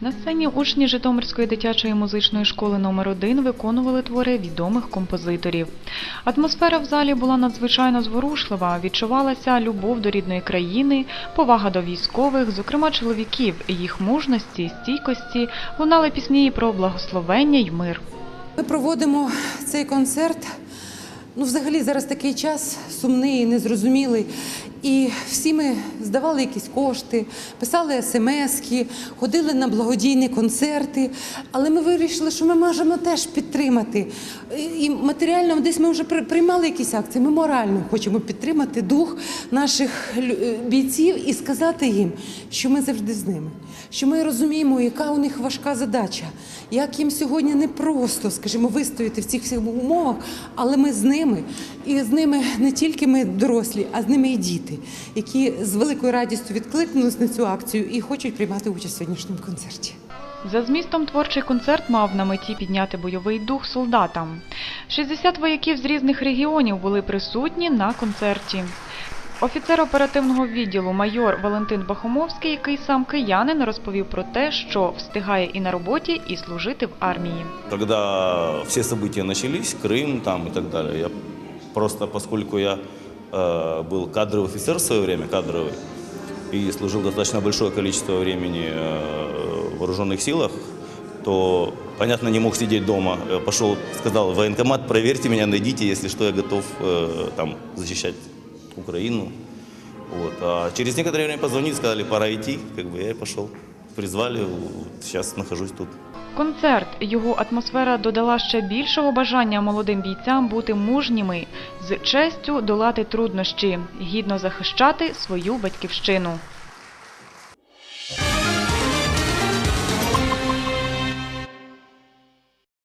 На сцені учні Житомирської дитячої музичної школи номер 1 виконували твори відомих композиторів. Атмосфера в залі була надзвичайно зворушлива. Відчувалася любов до рідної країни, повага до військових, зокрема чоловіків, їх мужності, стійкості. Лунали пісні про благословення й мир. Ми проводимо цей концерт. Ну, взагалі, зараз такий час сумний, незрозумілий. І всі ми здавали якісь кошти, писали смски, ходили на благодійні концерти. Але ми вирішили, що ми можемо теж підтримати. І- матеріально десь ми вже приймали якісь акції. Ми морально хочемо підтримати дух наших е, бійців і сказати їм, що ми завжди з ними, що ми розуміємо, яка у них важка задача, як їм сьогодні непросто, скажімо, вистояти в цих всіх умовах, але ми з ними. І з ними не тільки ми дорослі, а з ними і діти, які з великою радістю відкликнулись на цю акцію і хочуть приймати участь в сьогоднішньому концерті. За змістом творчий концерт мав на меті підняти бойовий дух солдатам. 60 вояків з різних регіонів були присутні на концерті. Офіцер оперативного відділу майор Валентин Бахомовський, який сам киянин, розповів про те, що встигає і на роботі, і служити в армії. Когда все события начались, Крым там и так далее, я просто, поскольку я э, был кадровый офицер в свое время, кадровый, и служил достаточно большое количество времени э, в вооруженных силах, то, понятно, не мог сидеть дома. Э, Пошел, сказал, в военкомат, проверьте меня, найдите, если что, я готов э, там защищать Украину. Вот. А через некоторое время позвонили, сказали, пора идти, как бы я и пошел. Призвали, вот сейчас нахожусь тут. Концерт, його атмосфера додала ще більшого бажання молодим бійцям бути мужніми, з честю долати труднощі, гідно захищати свою батьківщину.